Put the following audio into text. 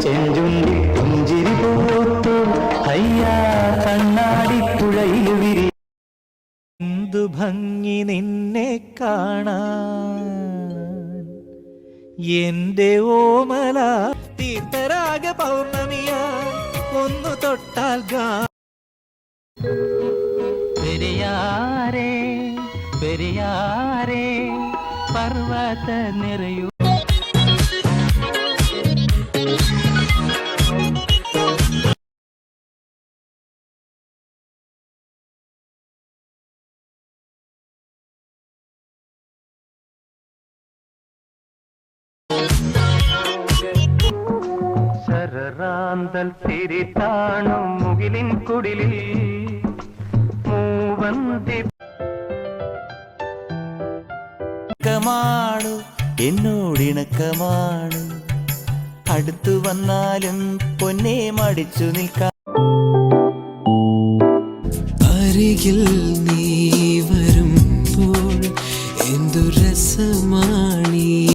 ചെഞ്ചുണ്ടി പുഞ്ചിരി പൂത്തു അയ്യാ കണ്ണാടി പുഴയിൽ വിരി എന്തു ഭംഗി നിന്നെ കാണാൻ എന്റെ ഓമല തീർത്ഥരാഗ പൗർണമിയാ ഒന്നു തൊട്ടാൽ പെരിയാരേ പെരിയാരേ പർവത നിറയൂ ശരറാന്തൽ താണും മുകിലിൻ കുടിലിൽ മൂവന്തി ണു എന്നോടിണക്കമാണു അടുത്തു വന്നാലും പൊന്നെ മടിച്ചു നിൽക്കാം. അരികിൽ നീ വരുമ്പോൾ എന്തു രസമാണീ